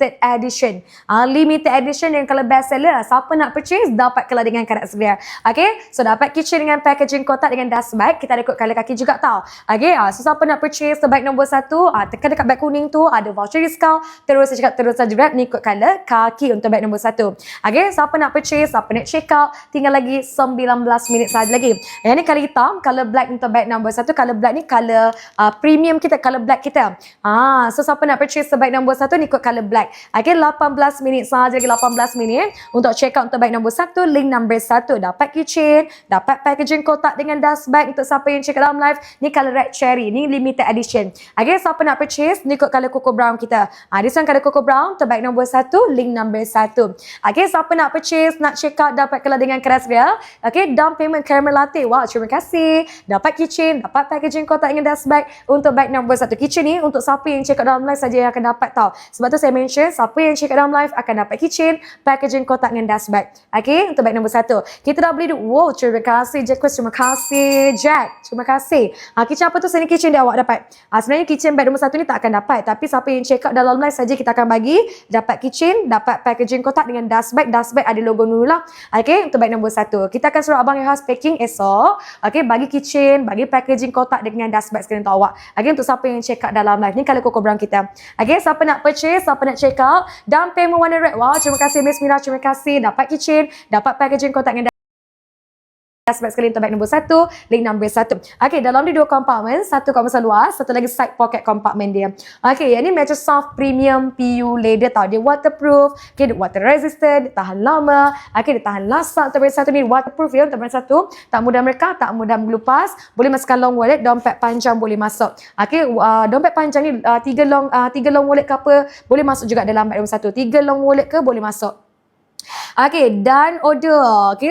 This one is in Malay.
limited edition. Uh, limited edition yang kalau best seller, siapa nak purchase dapatkanlah dengan kadar segera. Okay, so dapat kitchen dengan packaging kotak dengan dust bag. Kita ada kod color kaki juga tau. Okay, uh, so siapa nak purchase bag nombor satu, uh, tekan dekat bag kuning tu, ada voucher discount. Terus saya cakap terus saja grab ni kod color kaki untuk bag nombor satu. Okay, siapa nak purchase, siapa nak check out, tinggal lagi 19 minit saja lagi. Yang ni color hitam, color black untuk bag nombor satu. Color black ni color uh, premium kita, color black kita. Ah, so siapa nak purchase bag nombor satu ni kod color black. Okay, 18 minit saja lagi 18 minit untuk check out untuk bag nombor satu, link nombor satu. Dapat keychain, dapat packaging kotak dengan dust bag untuk siapa yang check dalam live. Ni color red cherry, ni limited edition. Okay, siapa nak purchase, ni kod color cocoa brown kita. Ah, this one color cocoa brown untuk bag nombor satu, link nombor satu. Okay, siapa nak purchase, nak check out, dapat kalau dengan keras real. Okay, down payment caramel latte. Wow, terima kasih. Dapat keychain, dapat packaging kotak dengan dust bag untuk bag nombor satu. Keychain ni untuk siapa yang check out dalam live saja yang akan dapat tau. Sebab tu saya mention, siapa yang check dalam live akan dapat keychain, packaging kotak dengan dust bag. Okay, untuk bag nombor satu. Kita dah beli dulu. Wow, terima kasih Jack Quest. Terima kasih Jack. Terima kasih. Ha, keychain apa tu? Saya ni keychain dia awak dapat. Ha, sebenarnya keychain bag nombor satu ni tak akan dapat. Tapi siapa yang check out dalam live saja kita akan bagi. Dapat keychain, dapat packaging kotak dengan dust bag. Dust bag ada logo Nurul lah. Okay, untuk bag nombor satu. Kita akan suruh Abang Yahas packing esok. Okay, bagi keychain, bagi packaging kotak dengan dust bag sekalian untuk awak. Okay, untuk siapa yang check out dalam live. Ni kalau Coco Brown kita. Okay, siapa nak purchase, siapa nak check out. Down payment warna red. Wow, terima kasih Miss Mira. Terima kasih. Dapat keychain, dapat packaging kotak dengan Aspek sekali untuk bag nombor satu, link nombor satu. Okey, dalam ni dua compartment, satu kawasan luas, satu lagi side pocket compartment dia. Okey, yang ni Metro Soft Premium PU leather tau. Dia waterproof, okay, dia water resistant, dia tahan lama, okey, dia tahan lasak. Untuk bag satu ni waterproof ya, untuk bag satu. Tak mudah mereka, tak mudah melupas. Boleh masukkan long wallet, dompet panjang boleh masuk. Okey, uh, dompet panjang ni uh, tiga long uh, tiga long wallet ke apa, boleh masuk juga dalam bag nombor satu. Tiga long wallet ke boleh masuk. Okey, dan order. Okay,